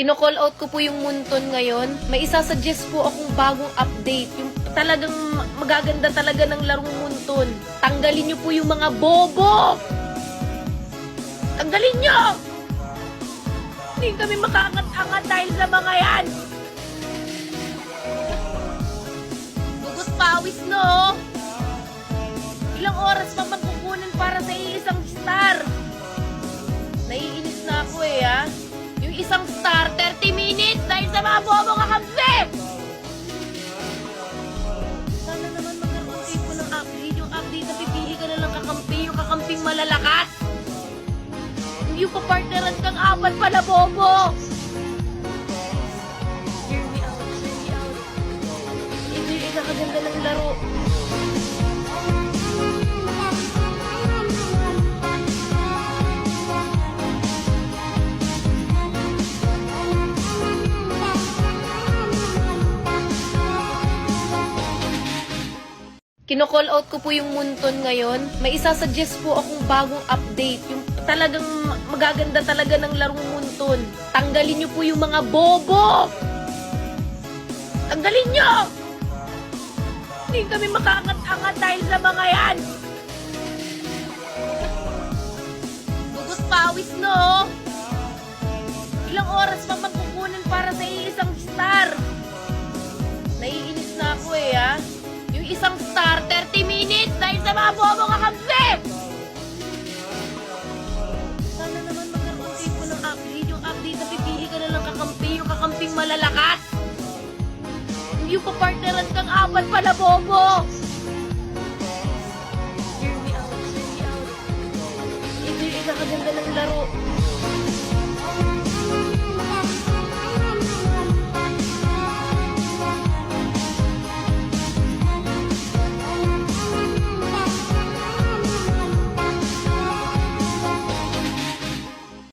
Kino-call out ko po yung Munton ngayon. May isa-suggest po akong bagong update. Yung talagang magaganda talaga ng larong Munton. Tanggalin niyo po yung mga bobo! Tanggalin niyo! Hindi kami makaangat-angat dahil sa mga yan! Gugut pawis, no? Ilang oras pa magkukunan para sa iisang Yung kapartneran kang apat pa na bobo! Hear me out, hear me out. Ito yung ikakaganda ng laro. Kino-call out ko po yung Munton ngayon. May isa-suggest po akong bagong update. Yung talagang magaganda talaga ng larong Munton. Tanggalin niyo po yung mga bobo! Tanggalin niyo! Hindi kami makaangat-angat dahil sa mga yan! Gugut pawis, no? Ilang oras pa magkukunan para sa iisang Yung kapartneran kang apat pa na bobo. Hear me out, hear me out. Ito yung ng laro.